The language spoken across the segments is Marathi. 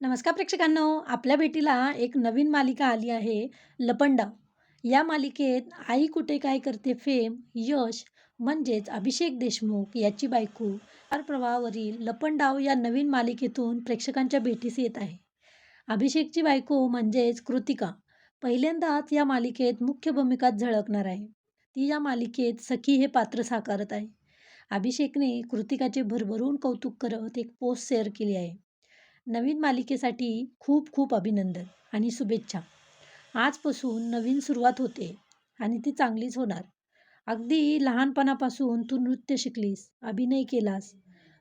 नमस्कार प्रेक्षकांनो. आपल्या भेटीला एक नवीन मालिका आली आहे लपंडाव. या मालिकेत आई कुठे काय करते फेम यश म्हणजेच अभिषेक देशमुख याची बायको. आर प्रवाहावरील लपंडाव या नवीन मालिकेतून प्रेक्षकांच्या भेटीस येत आहे. अभिषेकची बायको म्हणजेच कृतिका. पहिल्यांदाच या मालिकेत मुख्य भूमिकात झळकणार आहे. ती या मालिकेत सखी हे पात्र साकारत आहे. अभिषेकने कृतिकाचे भरभरून कौतुक करत एक पोस्ट शेअर केली आहे. नवीन मालिकेसाठी खूप खूप अभिनंदन आणि शुभेच्छा. आजपासून नवीन सुरुवात होते आणि ती चांगलीच होणार. अगदी लहानपणापासून तू नृत्य शिकलीस अभिनय केलास.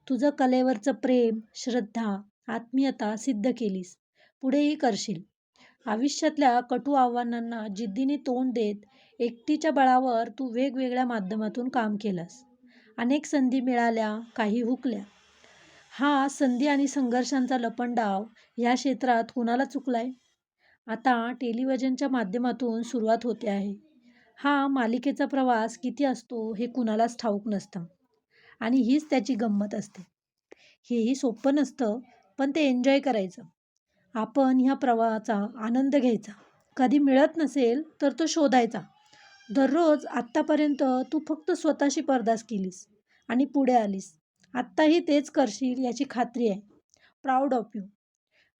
तुझं कलेवरचं प्रेम श्रद्धा आत्मीयता सिद्ध केलीस. पुढेही करशील. आयुष्यातल्या कटू आव्हानांना जिद्दीने तोंड देत एकटीच्या बळावर तू वेगवेगळ्या माध्यमातून काम केलंस. अनेक संधी मिळाल्या काही हुकल्या. हा संधी आणि संघर्षांचा लपंडाव ह्या क्षेत्रात कुणाला चुकलाय? आता टेलिव्हिजनच्या माध्यमातून सुरुवात होते आहे. हा मालिकेचा प्रवास किती असतो हे कुणालाच ठाऊक नसतं. आणि हीच त्याची गंमत असते. हेही सोपं नसतं पण ते एन्जॉय करायचं. आपण ह्या प्रवाहाचा आनंद घ्यायचा. कधी मिळत नसेल तर तो शोधायचा. दररोज आत्तापर्यंत तू फक्त स्वतःशी पर्दास केलीस आणि पुढे आलीस. आत्ताही तेच करशील याची खात्री आहे. प्राऊड ऑफ यू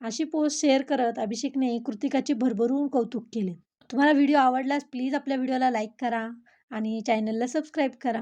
अशी पोस्ट शेअर करत अभिषेकने कृतिकाचे भरभरून कौतुक केले. तुम्हाला व्हिडिओ आवडल्यास प्लीज आपल्या व्हिडिओला लाईक करा आणि चॅनलला सबस्क्राईब करा.